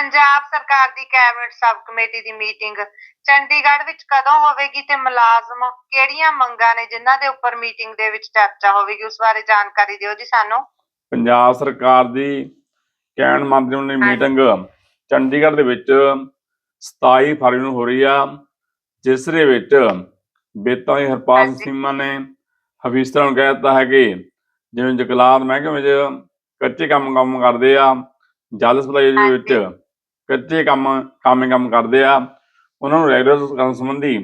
ਪੰਜਾਬ ਸਰਕਾਰ ਦੀ cabinet sub committee ਦੀ ਮੀਟਿੰਗ ਚੰਡੀਗੜ੍ਹ ਵਿੱਚ ਕਦੋਂ ਹੋਵੇਗੀ ਤੇ ਮੁਲਾਜ਼ਮ ਕਿਹੜੀਆਂ ਮੰਗਾਂ ਨੇ ਜਿਨ੍ਹਾਂ ਦੇ ਉੱਪਰ ਮੀਟਿੰਗ ਦੇ ਵਿੱਚ ਚਰਚਾ ਹੋਵੇਗੀ ਉਸ ਬਾਰੇ ਜਾਣਕਾਰੀ ਦਿਓ ਜੀ ਸਾਨੂੰ ਪੰਜਾਬ ਸਰਕਾਰ ਦੀ ਕੈਨ ਮੰਤਰੀਆਂ ਦੀ। ਮੀਟਿੰਗ ਚੰਡੀਗੜ੍ਹ ਦੇ ਵਿੱਚ 27 ਫਰਵਰੀ ਨੂੰ ਹੋ ਰਹੀ ਆ ਜਿਸ ਦੇ ਵਿੱਚ ਬੇਤਾਂ ਦੀ ਹਰਪਾਲ। ਸੀਮਾ ਨੇ ਹਫੀਸਰਾਂ ਨੂੰ ਕਹਿ ਦਿੱਤਾ ਹੈ ਕਿ ਜਿਵੇਂ ਜਗਲਾਤ ਮਹਿਕਮੇ ਵਿੱਚ ਕੱਚੇ ਕੰਮ ਕੰਮ ਕਰਦੇ ਆ ਜਲ ਸਪਲਾਈ ਦੇ ਵਿੱਚ ਕੱਚੇ ਕੰਮ ਕੰਮ ਕੰਮ ਕਰਦੇ ਆ। ਉਹਨਾਂ ਨੂੰ ਰੈਗੂਲਰ ਕਰਨ ਸੰਬੰਧੀ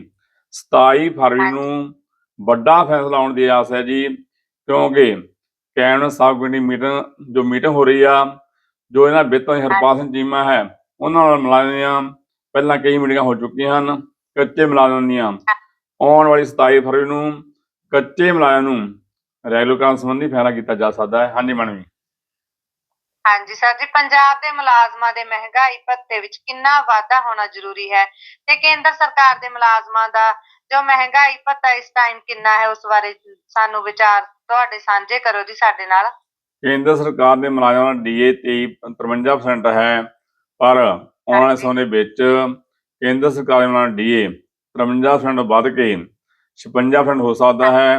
27 ਫਰਵਰੀ ਨੂੰ ਵੱਡਾ ਫੈਸਲਾ ਆਉਣ ਦੀ ਆਸ ਹੈ ਜੀ ਕਿਉਂਕਿ ਕੈਬਨਿਟ ਸਾਹਿਬ ਕਮੇਟੀ ਮੀਟਿੰਗ ਜੋ ਮੀਟਿੰਗ ਹੋ ਰਹੀ ਆ ਜੋ ਇਹਨਾਂ ਵਿੱਤਾਂ ਹਰਪਾਲ ਸਿੰਘ ਚੀਮਾ ਹੈ ਉਹਨਾਂ ਨਾਲ ਮੁਲਾਜ਼ਮਾਂ ਪਹਿਲਾਂ ਕਈ ਮੀਟਿੰਗਾਂ ਹੋ ਚੁੱਕੀਆਂ ਹਨ ਕੱਚੇ ਮੁਲਾਜ਼ਮਾਂ ਦੀਆਂ ਆਉਣ ਵਾਲੀ 27 ਫਰਵਰੀ ਨੂੰ ਕੱਚੇ ਮੁਲਾਜ਼ਮਾਂ ਨੂੰ ਰੈਗੂਲਰ ਕਰਨ ਸੰਬੰਧੀ ਫੈਸਲਾ ਕੀਤਾ ਜਾ ਸਕਦਾ ਹੈ। ਹਾਂਜੀ ਜੀ। ਹਾਂਜੀ ਸਰ ਜੀ ਪੰਜਾਬ ਦੇ ਮੁਲਾਜ਼ਮਾਂ ਦੇ ਮਹਿੰਗਾਈ ਭੱਤੇ ਵਿੱਚ ਕਿੰਨਾ ਵਾਧਾ ਹੋਣਾ ਜ਼ਰੂਰੀ ਹੈ ਤੇ ਕੇਂਦਰ ਸਰਕਾਰ ਦੇ ਮੁਲਾਜ਼ਮਾਂ ਦਾ ਜੋ ਮਹਿੰਗਾਈ ਭੱਤਾ ਇਸ ਟਾਈਮ ਕਿੰਨਾ ਹੈ ਉਸ ਬਾਰੇ ਸਾਨੂੰ ਵਿਚਾਰ ਤੁਹਾਡੇ ਸਾਂਝੇ ਕਰੋ ਜੀ ਸਾਡੇ ਨਾਲ ਕੇਂਦਰ ਸਰਕਾਰ ਦੇ ਮੁਲਾਜ਼ਮਾਂ ਦਾ ਡੀਏ 53% ਹੈ ਪਰ ਆਉਣ ਵਾਲੇ। ਸਮੇਂ ਦੇ ਵਿੱਚ ਕੇਂਦਰ ਸਰਕਾਰ ਦੇ ਮੁਲਾਜ਼ਮਾਂ ਦਾ ਡੀਏ 53% ਵੱਧ ਕੇ 56% ਹੋ ਸਕਦਾ ਹੈ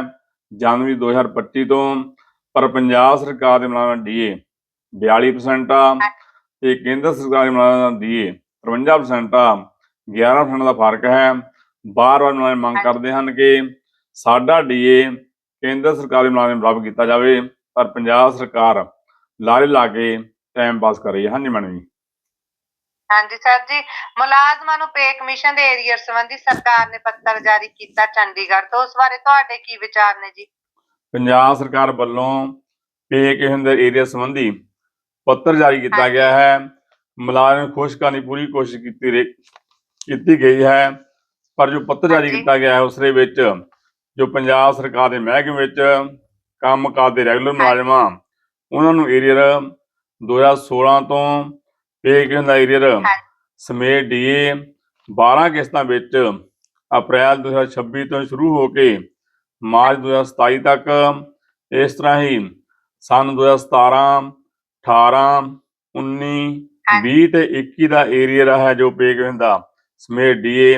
ਜਨਵਰੀ 2025 ਤੋਂ ਪਰ ਪੰਜਾਬ ਸਰਕਾਰ ਦੇ ਮੁਲਾਜ਼ਮਾਂ ਦਾ ਡੀਏ 42% ਆ ਤੇ ਕੇਂਦਰ ਸਰਕਾਰ ਦੇ ਮੁਲਾਜ਼ਮਾਂ ਦਾ ਡੀਏ 53% ਆ 11% ਦਾ ਫ਼ਰਕ ਹੈ। ਬਾਰ-ਬਾਰ ਮੁਲਾਜ਼ਮ ਮੰਗ ਕਰਦੇ ਹਨ ਕਿ ਸਾਡਾ ਡੀਏ ਕੇਂਦਰ ਸਰਕਾਰ ਦੇ ਮੁਲਾਜ਼ਮ ਬਰਾਬਰ ਕੀਤਾ ਜਾਵੇ ਪਰ ਪੰਜਾਬ ਸਰਕਾਰ ਲਾਰੇ ਲਾ ਕੇ ਟਾਈਮ ਪਾਸ ਕਰ ਰਹੀ ਹੈ। ਹਾਂਜੀ ਮੈਡਮ ਜੀ। ਹਾਂਜੀ ਸਰ ਜੀ ਮੁਲਾਜ਼ਮਾਂ ਨੂੰ ਪੇ ਕਮਿਸ਼ਨ ਦੇ ਏਰੀਅਰ ਸੰਬੰਧੀ ਸਰਕਾਰ ਨੇ ਪੱਤਰ ਜਾਰੀ ਕੀਤਾ ਚੰਡੀਗੜ੍ਹ ਤੋਂ। ਉਸ ਬਾਰੇ ਤੁਹਾਡੇ ਕੀ ਵਿਚਾਰ ਨੇ ਜੀ? ਪੰਜਾਬ ਸਰਕਾਰ ਵੱਲੋਂ ਪੇ ਕਿਸ਼ਨ ਦੇ ਏਰੀਆ ਸੰਬੰਧੀ ਪੱਤਰ ਜਾਰੀ ਕੀਤਾ। ਗਿਆ ਹੈ ਮੁਲਾਜ਼ਮ ਨੂੰ ਖੁਸ਼ ਕਰਨ ਦੀ ਪੂਰੀ ਕੋਸ਼ਿਸ਼ ਕੀਤੀ ਰੇ ਕੀਤੀ ਗਈ ਹੈ ਪਰ ਜੋ ਪੱਤਰ ਜਾਰੀ ਹਾਂਜੀ। ਕੀਤਾ ਗਿਆ ਹੈ ਉਸ ਦੇ ਵਿੱਚ ਜੋ ਪੰਜਾਬ ਸਰਕਾਰ ਦੇ ਮਹਿਕਮੇ ਵਿੱਚ ਕੰਮ ਕਰਦੇ ਰੈਗੂਲਰ ਮੁਲਾਜ਼ਮਾਂ ਉਹਨਾਂ ਨੂੰ ਏਰੀਅਰ 2016 ਤੋਂ ਪੇ ਕਿਸ਼ਨ ਦਾ ਏਰੀਅਰ ਸਮੇਤ ਡੀਏ 12 ਕਿਸ਼ਤਾਂ ਵਿੱਚ ਅਪ੍ਰੈਲ 2026 ਤੋਂ ਸ਼ੁਰੂ ਹੋ ਕੇ ਮਾਰਚ 2027 ਤੱਕ ਇਸ ਤਰ੍ਹਾਂ ਹੀ ਸਨ 2017 18 19 20 ਤੇ 21 ਦਾ ਏਰੀਆ ਹੈ ਜੋ ਪੇ ਹੁੰਦਾ ਸਮੇਤ ਡੀਏ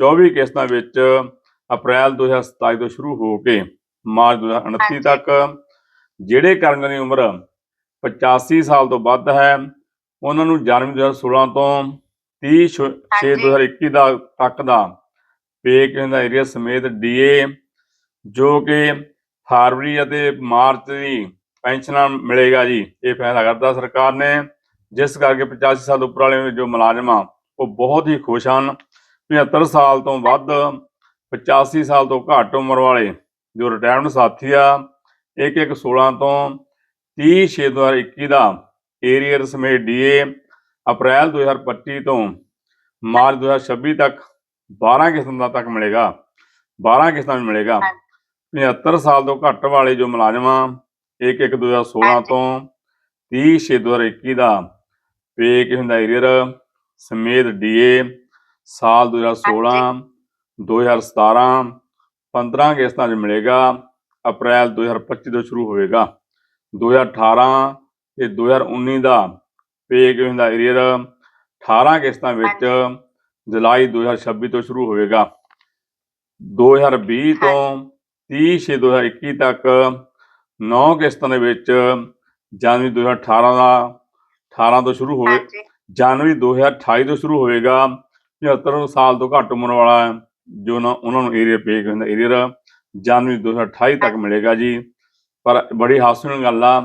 24 ਕਿਸ਼ਤਾਂ ਵਿੱਚ ਅਪ੍ਰੈਲ 2027 ਤੋਂ ਸ਼ੁਰੂ ਹੋ ਕੇ ਮਾਰਚ 2029 ਹਾਂਜੀ। ਤੱਕ ਜਿਹੜੇ ਕਰਮਚਾਰੀ ਦੀ ਉਮਰ 85 ਸਾਲ ਤੋਂ ਵੱਧ ਹੈ ਉਹਨਾਂ ਨੂੰ ਜਨਵਰੀ 2016 ਤੋਂ 30 ਛ- ਛੇ ਹਾਂਜੀ। 2021 ਦਾ ਤੱਕ ਦਾ ਪੇ ਕਹਿੰਦਾ ਏਰੀਆ ਸਮੇਤ ਡੀਏ ਜੋ ਕਿ ਫਰਵਰੀ ਅਤੇ ਮਾਰਚ ਦੀ ਪੈਨਸ਼ਨਾਂ ਮਿਲੇਗਾ ਜੀ ਇਹ ਫੈਸਲਾ ਕਰਦਾ ਸਰਕਾਰ ਨੇ ਜਿਸ ਕਰਕੇ 85 ਸਾਲ ਉੱਪਰ ਵਾਲੇ ਜੋ ਮੁਲਾਜ਼ਮ ਆ ਉਹ ਬਹੁਤ ਹੀ ਖੁਸ਼ ਹਨ। 75 ਸਾਲ ਤੋਂ ਵੱਧ 85 ਸਾਲ ਤੋਂ ਘੱਟ ਉਮਰ ਵਾਲੇ ਜੋ ਰਿਟਾਇਰਮੈਂਟ ਸਾਥੀ ਆ ਇੱਕ ਇੱਕ 16 ਤੋਂ 30 ਛੇ 2021 ਦਾ ਏਰੀਅਰ ਸਮੇਤ ਡੀਏ ਅਪ੍ਰੈਲ 2025 ਤੋਂ ਮਾਰਚ 2026 ਤੱਕ 12 ਕਿਸ਼ਤਾਂ ਦਾ ਤੱਕ ਮਿਲੇਗਾ। 12 ਕਿਸ਼ਤਾਂ ਵਿੱਚ ਮਿਲੇਗਾ। 75 ਸਾਲ ਤੋਂ ਘੱਟ ਵਾਲੇ ਜੋ ਮੁਲਾਜ਼ਮ ਆ ਇੱਕ ਇੱਕ 2016 ਹਾਂਜੀ। ਤੋਂ 30 ਛੇ 2021 ਦਾ ਪੇ ਕਿ ਹੁੰਦਾ ਏਰੀਅਰ ਸਮੇਤ ਡੀਏ ਸਾਲ 2016 2017 15 ਕਿਸ਼ਤਾਂ 'ਚ ਮਿਲੇਗਾ ਅਪ੍ਰੈਲ 2025 ਤੋਂ ਸ਼ੁਰੂ ਹੋਵੇਗਾ 2018 ਤੇ 2019 ਦਾ ਪੇ ਕਿ ਹੁੰਦਾ ਏਰੀਅਰ 18 ਕਿਸ਼ਤਾਂ ਵਿੱਚ ਜੁਲਾਈ 2026 ਤੋਂ ਸ਼ੁਰੂ ਹੋਵੇਗਾ 2020 ਤੋਂ 30 ਛੇ 2021 ਤੱਕ 9 ਕਿਸ਼ਤਾਂ ਦੇ ਵਿੱਚ ਜਨਵਰੀ 2018 ਦਾ 18 ਤੋਂ ਸ਼ੁਰੂ ਹੋਵੇ ਹਾਂਜੀ। ਜਨਵਰੀ 2028 ਤੋਂ ਸ਼ੁਰੂ ਹੋਵੇਗਾ 75 ਸਾਲ ਤੋਂ ਘੱਟ ਉਮਰ ਵਾਲਾ ਜੋ ਨਾ ਉਹਨਾਂ ਨੂੰ ਏਰੀਆ ਪੇ ਹੁੰਦਾ ਏਰੀਆ ਜਨਵਰੀ 2028 ਤੱਕ ਮਿਲੇਗਾ ਜੀ। ਪਰ ਬੜੀ ਹਾਸੋਹੀਣ ਗੱਲ ਆ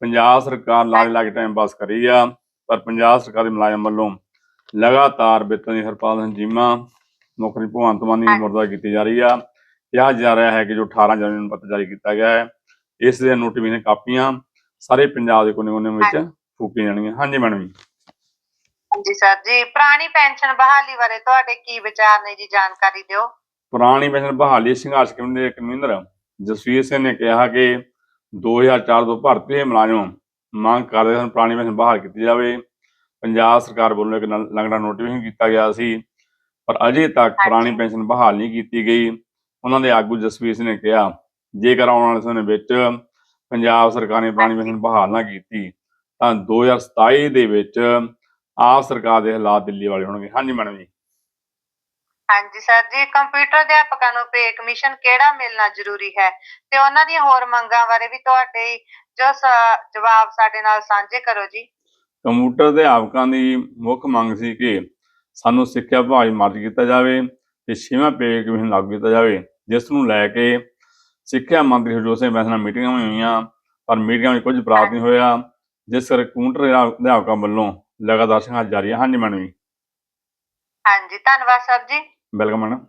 ਪੰਜਾਬ ਸਰਕਾਰ ਲਾਗ ਲਾਗ ਟਾਈਮ ਪਾਸ ਕਰ ਆ ਪਰ ਪੰਜਾਬ ਸਰਕਾਰ ਦੇ ਮੁਲਾਜ਼ਮ ਵੱਲੋਂ ਲਗਾਤਾਰ ਵੇਤਨ ਦੀ ਹਰਪਾਲ ਹੰਜੀਮਾ ਨੌਕਰੀ ਭਗਵੰਤ ਮਾਨ ਦੀ। ਮੁਰਦਾ ਕੀਤੀ ਜਾ ਰਹੀ ਆ। ਕਿਹਾ ਜਾ ਰਿਹਾ ਹੈ ਕਿ ਜੋ 18 ਜਨਵਰੀ ਨੂੰ ਪੱਤਰ ਜਾਰੀ ਕੀਤਾ ਗਿਆ ਹੈ ਇਸ ਦੇ ਨੋਟੀਫਿਕੇਸ਼ਨ ਕਾਪੀਆਂ ਸਾਰੇ ਪੰਜਾਬ ਦੇ ਕੋਨੇ-ਕੋਨੇ ਵਿੱਚ ਫੂਕੀਆਂ ਜਾਣਗੀਆਂ। ਹਾਂਜੀ ਮੈਡਮ ਜੀ। ਹਾਂਜੀ ਸਰ ਜੀ ਪੁਰਾਣੀ ਪੈਨਸ਼ਨ ਬਹਾਲੀ ਬਾਰੇ ਤੁਹਾਡੇ ਕੀ ਵਿਚਾਰ ਨੇ ਜੀ ਜਾਣਕਾਰੀ ਦਿਓ। ਪੁਰਾਣੀ ਪੈਨਸ਼ਨ ਬਹਾਲੀ ਸੰਘਰਸ਼ ਕਮੇਟੀ ਦੇ ਕਨਵੀਨਰ ਜਸਵੀਰ ਸਿੰਘ ਨੇ ਕਿਹਾ ਕਿ 2004 ਤੋਂ ਭਰਤੀ ਮੁਲਾਜ਼ਮ ਮੰਗ ਕਰਦੇ ਹਨ ਪੁਰਾਣੀ ਪੈਨਸ਼ਨ ਬਹਾਲ ਕੀਤੀ ਜਾਵੇ। ਪੰਜਾਬ ਸਰਕਾਰ ਵੱਲੋਂ ਇੱਕ ਨ- ਲੰਗੜਾ ਨੋਟੀਫਿਕੇਸ਼ਨ ਕੀਤਾ ਗਿਆ ਸੀ ਪਰ ਅਜੇ ਤੱਕ ਪੁਰਾਣੀ ਪੈਨਸ਼ਨ ਬਹਾਲ ਨਹੀਂ ਕੀਤੀ ਗਈ। ਉਹਨਾਂ ਦੇ ਆਗੂ ਜਸਵੀਰ ਸਿੰਘ ਨੇ ਕਿਹਾ ਜੇਕਰ ਆਉਣ ਵਾਲੇ ਸਮੇਂ ਵਿੱਚ ਪੰਜਾਬ ਸਰਕਾਰ ਨੇ ਪੁਰਾਣੀ ਪੈਨਸ਼ਨ ਬਹਾਲ ਨਾ ਕੀਤੀ ਤਾਂ 2027 ਦੇ ਵਿੱਚ ਆਪ ਸਰਕਾਰ ਦੇ ਹਾਲਾਤ ਦਿੱਲੀ ਵਾਲੇ ਹੋਣਗੇ। ਹਾਂਜੀ ਮੈਡਮ ਜੀ। ਹਾਂਜੀ ਸਰ ਜੀ ਕੰਪਿਊਟਰ ਅਧਿਆਪਕਾਂ ਨੂੰ ਪੇ ਕਮਿਸ਼ਨ ਕਿਹੜਾ ਮਿਲਣਾ ਜ਼ਰੂਰੀ ਹੈ? ਤੇ ਉਹਨਾਂ ਦੀਆਂ ਹੋਰ ਮੰਗਾਂ ਬਾਰੇ ਵੀ ਤੁਹਾਡੇ ਜੋ ਜਵਾਬ ਸਾਡੇ ਨਾਲ ਸਾਂਝੇ ਕਰੋ ਜੀ। ਕੰਪਿਊਟਰ ਅਧਿਆਪਕਾਂ ਦੀ ਮੁੱਖ ਮੰਗ ਸੀ ਕਿ ਸਾਨੂੰ ਸਿੱਖਿਆ ਵਿਭਾਗ ਮਰਜ ਕੀਤਾ ਜਾਵੇ ਤੇ ਛੇਵਾਂ ਪੇ ਕਮਿਸ਼ਨ ਲਾਗੂ ਕੀਤਾ ਜਾਵੇ ਜਿਸ ਨੂੰ ਲੈ ਕੇ ਸਿੱਖਿਆ ਮੰਤਰੀ ਹਰਜੋਤ ਸਿੰਘ ਬੈਂਸ ਨਾਲ ਮੀਟਿੰਗਾਂ ਹੋਈਆਂ ਪਰ ਮੀਟਿੰਗਾਂ ਵਿੱਚ ਕੁਝ ਪ੍ਰਾਪਤ ਨਹੀਂ ਹੋਇਆ ਜਿਸ ਕਰਕੇ ਕੰਪਿਊਟਰ ਅਧਿਆਪਕਾਂ ਵੱਲੋਂ ਲਗਾਤਾਰ ਸੰਘਰਸ਼ ਜਾਰੀ ਹੈ ਹਾਂਜੀ ਮੈਡਮ ਜੀ। ਹਾਂਜੀ ਧੰਨਵਾਦ ਸਰ ਜੀ। Welcome madam.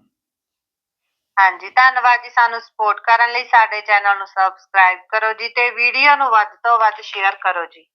ਹਾਂਜੀ ਧੰਨਵਾਦ ਜੀ ਸਾਨੂੰ ਸਪੋਰਟ ਕਰਨ ਲਈ। ਸਾਡੇ ਚੈਨਲ ਨੂੰ ਸਬਸਕ੍ਰਾਈਬ ਕਰੋ ਜੀ ਤੇ ਵੀਡੀਓ ਨੂੰ ਵੱਧ ਤੋਂ ਵੱਧ ਸ਼ੇਅਰ ਕਰੋ ਜੀ।